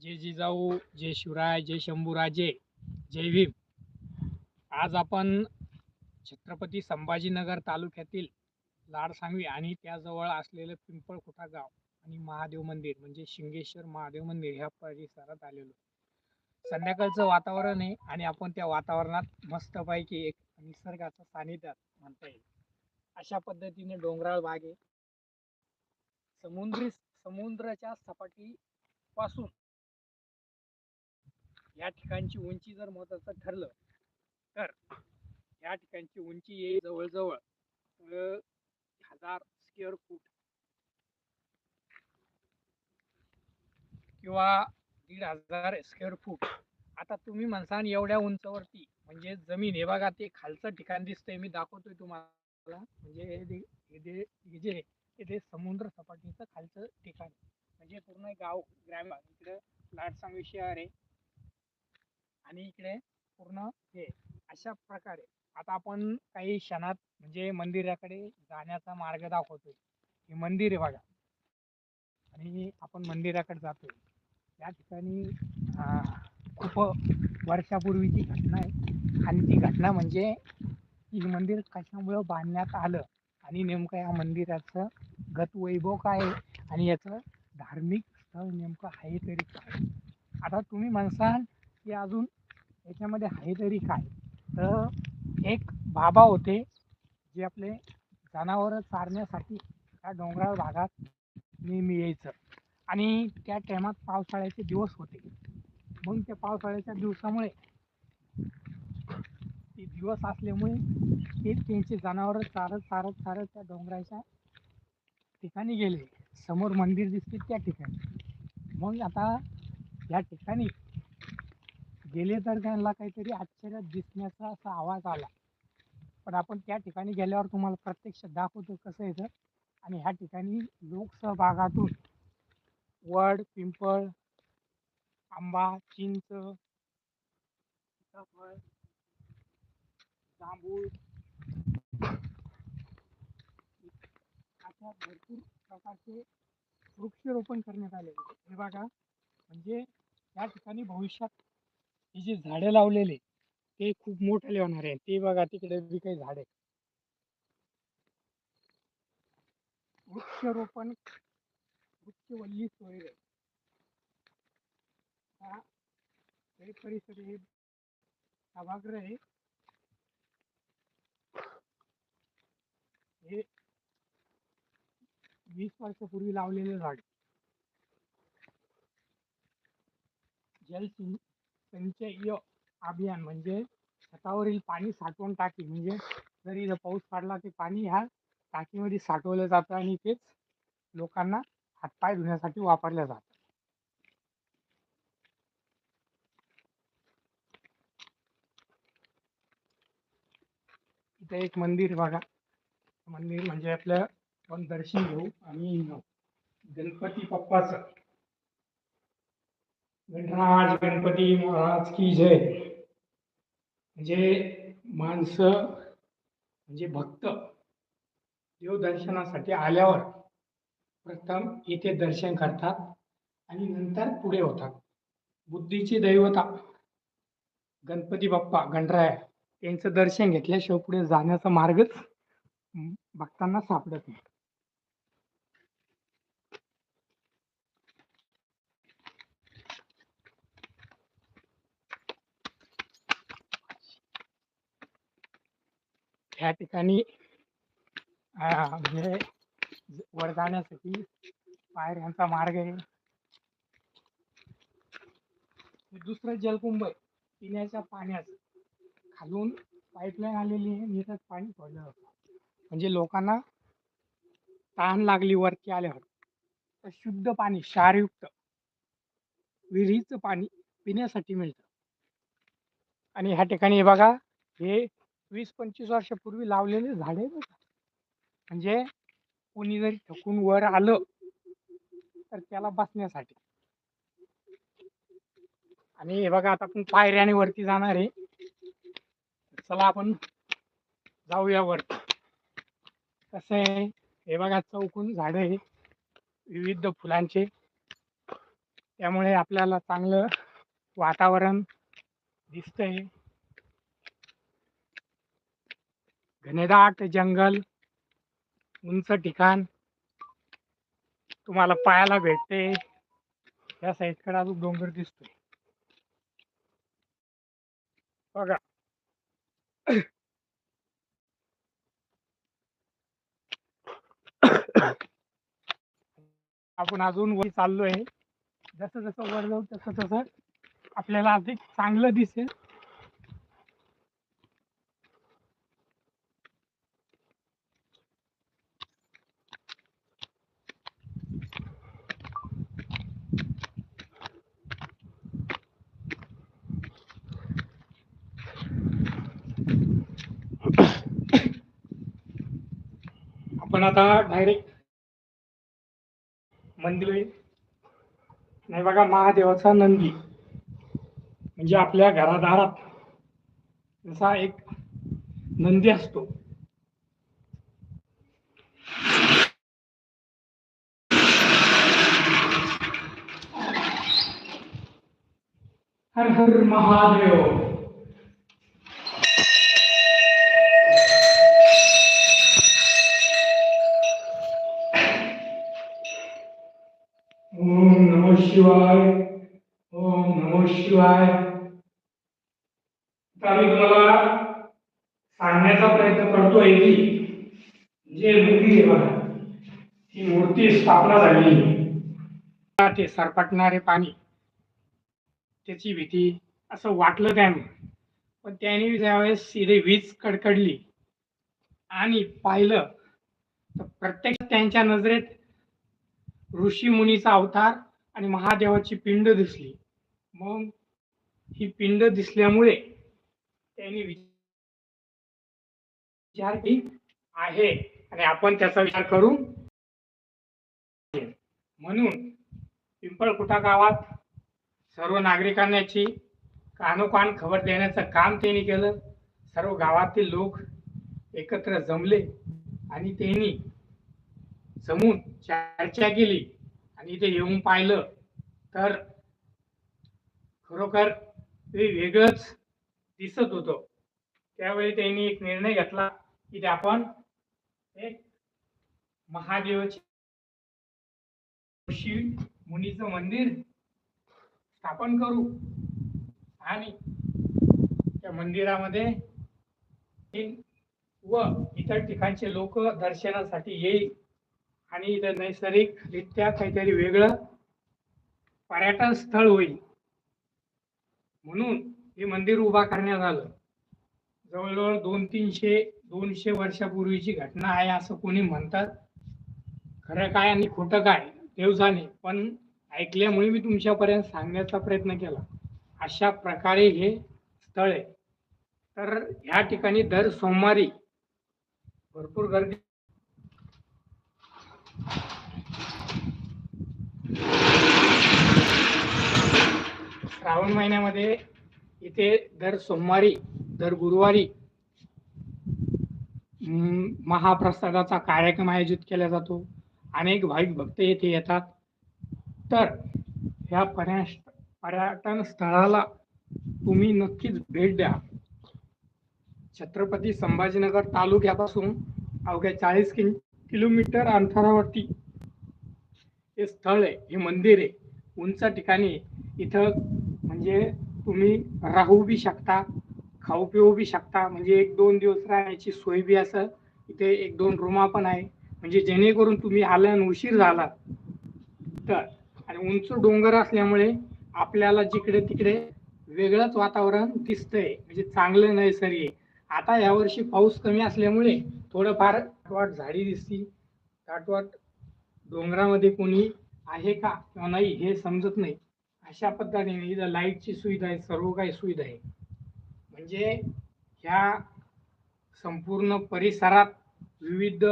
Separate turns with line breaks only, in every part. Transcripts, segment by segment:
जय जिजाऊ जय शिवराय जय शंभूराजे जय भीम. आज आपण छत्रपती संभाजीनगर तालुक्यातील लाडसांगवी आणि त्याजवळ असलेलं पिंपळखुटा गाव आणि महादेव मंदिर म्हणजे शिंगेश्वर महादेव मंदिर ह्या परिसरात आलेलो. संध्याकाळचं वातावरण आहे आणि आपण त्या वातावरणात मस्तपैकी एक निसर्गाचं सानिध्यात म्हणता येईल. अशा पद्धतीने डोंगराळ भाग आहे. समुद्री समुद्राच्या सपाटीपासून या ठिकाणची उंची जर महत्वाचं ठरलं तर या ठिकाणची उंची येईल जवळजवळ हजार स्क्वेअर फूट किंवा दीड हजार स्क्वेअर फूट आता तुम्ही म्हणसान एवढ्या उंचावरती म्हणजे जमीन हे बघा ते खालचं ठिकाण दिसतंय मी दाखवतोय तुम्हाला. म्हणजे हे जे हे जे ते समुद्र सपाटीचं खालचं ठिकाण. म्हणजे पूर्ण गाव ग्रामीण इकडे लाटसांगवी शहर आहे. आणि इकडे पूर्ण हे अशा प्रकारे. आता आपण काही क्षणात म्हणजे मंदिराकडे जाण्याचा मार्ग दाखवतोय. हे मंदिर आहे बघा. आणि आपण मंदिराकडे जातोय. या ठिकाणी खूप वर्षापूर्वीची घटना आहे. आणि ती घटना म्हणजे की मंदिर कशामुळं बांधण्यात आलं? आणि नेमकं या मंदिराचं गतवैभव काय आहे? आणि याचं धार्मिक स्थळ नेमकं आहे तरी काय? आता तुम्ही म्हणसाल की अजून याच्यामध्ये आहे तरी काय? तर एक बाबा होते जे आपले जनावरं चारण्यासाठी त्या डोंगराळ भागात नेहमी यायचं. आणि त्या टायमात पावसाळ्याचे दिवस होते. मग त्या पावसाळ्याच्या दिवसामुळे ते दिवस असल्यामुळे ते त्यांचे जनावरं चारत चारत चारत त्या डोंगराच्या ठिकाणी गेले. समोर मंदिर दिसते त्या ठिकाणी. मग आता या ठिकाणी गेले तर त्यांना काहीतरी आश्चर्यात दिसण्याचा असा आवाज आला. पण आपण त्या ठिकाणी गेल्यावर तुम्हाला प्रत्यक्ष दाखवतो कसं येतं आणि ह्या ठिकाणी लोकसहभागातून वड पिंपळ आंबा चिंच सीताफळ जांभूळ अशा भरपूर प्रकारचे वृक्षरोपण करण्यात आले हे बघा म्हणजे या ठिकाणी भविष्यात ही जी झाडं लावलेले ते खूप मोठे होणार आहे. ते बघा तिकडे बी काही झाडे वृक्षरोपण वृक्षवल्ली सोय हा हे परिसर हे सभागृह आहे. हे वीस वर्षापूर्वी लावलेले झाड. जलसिंग संचय अभियान म्हणजे छतावरील पाणी साठवून टाकी. म्हणजे जर इथं पाऊस पडला ते पाणी ह्या टाकीमध्ये साठवलं जातं आणि तेच लोकांना हातपाय धुण्यासाठी वापरलं जातं. इथे एक मंदिर बघा. मंदिर म्हणजे आपलं आपण दर्शन घेऊ आणि गणपती बाप्पाचं. गणराज गणपती महाराज की जय. म्हणजे माणसं म्हणजे भक्त देवदर्शनासाठी आल्यावर प्रथम इथे दर्शन करतात आणि नंतर पुढे होतात. बुद्धीची दैवता गणपती बाप्पा गणराय यांचं दर्शन घेतल्याशिवाय पुढे जाण्याचा मार्गच भक्तांना सापडत नाही. ह्या ठिकाणी म्हणजे वर जाण्यासाठी पायऱ्यांचा मार्ग आहे. दुसरं जलकुंभ आहे. पिण्याच्या पाण्यात खालून पाईपलाईन आलेली आहे. आणि पाणी पडलं होतं. म्हणजे लोकांना तहान लागली वरती आल्यावर. तर शुद्ध पाणी क्षारयुक्त विहिरीचं पाणी पिण्यासाठी मिळतं. आणि ह्या ठिकाणी बघा हे वीस पंचवीस वर्षापूर्वी लावलेले झाडे आहे बघा. म्हणजे कोणी जरी थकून वर आलं तर त्याला बसण्यासाठी. आणि हे बघा आता आपण पायऱ्याने वरती जाणार आहे. चला आपण जाऊया वरती. कसं आहे? हे बघा चौकून झाडं आहे विविध फुलांचे. त्यामुळे आपल्याला चांगलं वातावरण दिसतंय. घनदाट जंगल उंच ठिकाण. तुम्हाला पाहायला भेटते. या साईडकडे अजून डोंगर दिसतोय. बघा. आपण अजून वर चाललोय. जसं जसं वर जाऊ तसं तसं आपल्याला अधिक चांगलं दिसेल. पण आता डायरेक्ट मंदिर आहे. नाही बघा महादेवाचा नंदी. म्हणजे आपल्या घरादारात जसा एक नंदी असतो. हर हर महादेव. शिवाय ओम नमो शिवाय. आता मी तुम्हाला सांगण्याचा प्रयत्न करतोय की जे मूर्ती आहे ही मूर्ती स्थापना झाली ते सरपटणारे पाणी त्याची भीती असं वाटलं त्याने. पण त्याने ज्यावेळेस सिधे वीज कडकडली आणि पाहिलं तर प्रत्यक्ष त्यांच्या नजरेत ऋषी मुनीचा अवतार आणि महादेवाची पिंड दिसली. मग ही पिंड दिसल्यामुळे त्यांनी विचार की आहे आणि आपण त्याचा विचार करू. म्हणून पिंपळकुटा गावात सर्व नागरिकांची कानोकान खबर देण्याचं काम त्यांनी केलं. सर्व गावातील लोक एकत्र जमले आणि त्यांनी जमून चर्चा केली. आणि इथे येऊन पाहिलं तर खरोखर ते वेगळंच दिसत होतं. त्यावेळी त्यांनी एक निर्णय घेतला की ते आपण एक महादेवाची ऋषी मुनीचं मंदिर स्थापन करू आणि त्या मंदिरामध्ये व इतर ठिकाणचे लोक दर्शनासाठी येईल. आणि इथं नैसर्गिकरित्या काहीतरी वेगळं पर्यटन स्थळ होईल. म्हणून हे मंदिर उभा करण्यात आलं. जवळजवळ दोन तीनशे दोनशे वर्षापूर्वीची घटना आहे असं कोणी म्हणतात. खरं काय आणि खोटं काय देव जाणे. पण ऐकल्यामुळे मी तुमच्यापर्यंत सांगण्याचा प्रयत्न केला. अशा प्रकारे हे स्थळ आहे. तर ह्या ठिकाणी दर सोमवारी भरपूर गर्दी श्रावण महिन्यामध्ये इथे दर सोमवारी दर गुरुवारी महाप्रसादाचा कार्यक्रम आयोजित केला जातो. अनेक भाविक भक्त येथे येतात. तर ह्या पर्या पर्यटन स्थळाला तुम्ही नक्कीच भेट द्या. छत्रपती संभाजीनगर तालुक्यापासून अवघ्या चाळीस कि किलोमीटर अंतरावरती हे स्थळ आहे हे मंदिर आहे. उंच ठिकाणी इथं म्हणजे तुम्ही राहू बी शकता खाऊ पिऊ बी शकता. म्हणजे एक दोन दिवस राहण्याची सोय बी असं इथे एक दोन रूमा पण आहे. म्हणजे जेणेकरून तुम्ही आला आणि उशीर झाला तर. आणि उंच डोंगर असल्यामुळे आपल्याला जिकडे तिकडे वेगळंच वातावरण दिसतंय. म्हणजे चांगलं नैसर्गिक आता यावर्षी पाऊस कमी असल्यामुळे थोडंफार दाटवाट झाडी दिसती. दाटवाट डोंगरामध्ये कोणी आहे का किंवा नाही हे समजत नाही. अशा पद्धतीने इथं लाईटची सुविधा आहे सर्व काही सुविधा आहे. म्हणजे ह्या संपूर्ण परिसरात विविध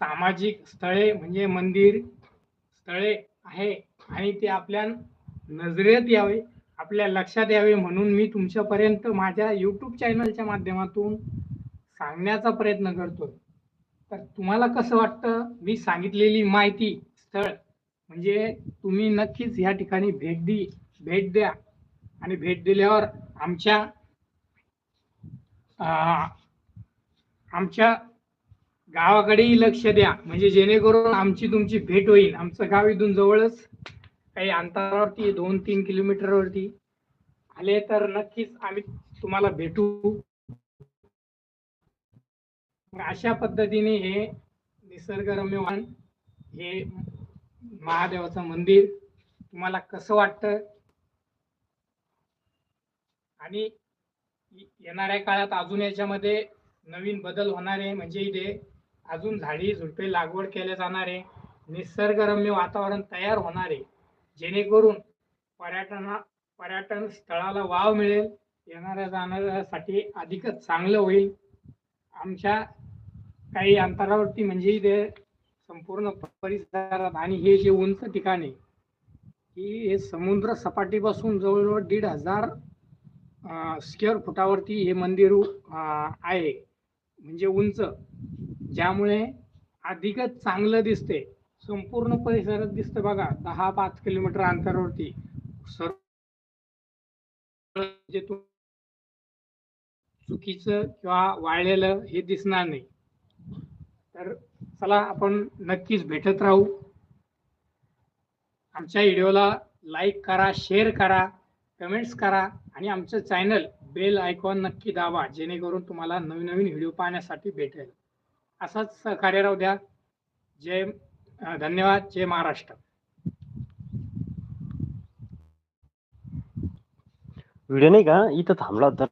सामाजिक स्थळे म्हणजे मंदिर स्थळे आहे आणि ते आपल्या नजरेत यावे आपल्या लक्षात यावे म्हणून मी तुमच्यापर्यंत माझ्या यूट्यूब चॅनलच्या माध्यमातून सांगण्याचा प्रयत्न करतो तर तुम्हाला कसं वाटतं? मी सांगितलेली माहिती स्थळ म्हणजे तुम्ही नक्कीच या ठिकाणी भेट दी भेट द्या. आणि भेट दिल्यावर आमच्या आमच्या गावाकडेही लक्ष द्या. म्हणजे जेणेकरून आमची तुमची भेट होईल. आमचं गाव इथून जवळच काही अंतरावरती दोन तीन किलोमीटरवरती आले तर नक्कीच आम्ही तुम्हाला भेटू. अशा पद्धतीने हे निसर्गरम्य वाण हे महादेवाचं मंदिर तुम्हाला कसं वाटतं? आणि येणाऱ्या काळात अजून याच्यामध्ये नवीन बदल होणार आहे म्हणजे इथे अजून झाडी झुडपे लागवड केल्या जाणार आहे निसर्गरम्य वातावरण तयार होणार आहे. जेणेकरून पर्यटना पर्यटन स्थळाला वाव मिळेल येणाऱ्या जाणाऱ्यासाठी अधिकच चांगलं होईल. आमच्या काही अंतरावरती म्हणजे इथे संपूर्ण परिसरात आणि हे जे उंच ठिकाण आहे की हे समुद्र सपाटीपासून जवळजवळ दीड हजार स्क्वेअर फुटावरती हे मंदिर आहे. म्हणजे उंच. ज्यामुळे अधिकच चांगलं दिसते संपूर्ण परिसरात दिसतं बघा दहा पाच किलोमीटर अंतरावरती. सर्व म्हणजे चुकीचं किंवा वाळलेलं हे दिसणार नाही. तर चला आपण नक्कीच भेटत राहू. आमच्या व्हिडिओला लाईक करा शेअर करा कमेंट्स करा आणि आमचं चॅनल बेल आयकॉन नक्की दाबा जेणेकरून तुम्हाला नवीन नवीन व्हिडिओ पाहण्यासाठी भेटेल. असाच सहकार्य राहू द्या. जय धन्यवाद. जय महाराष्ट्र.
व्हिडिओ नाही का? इथं थांबला होता.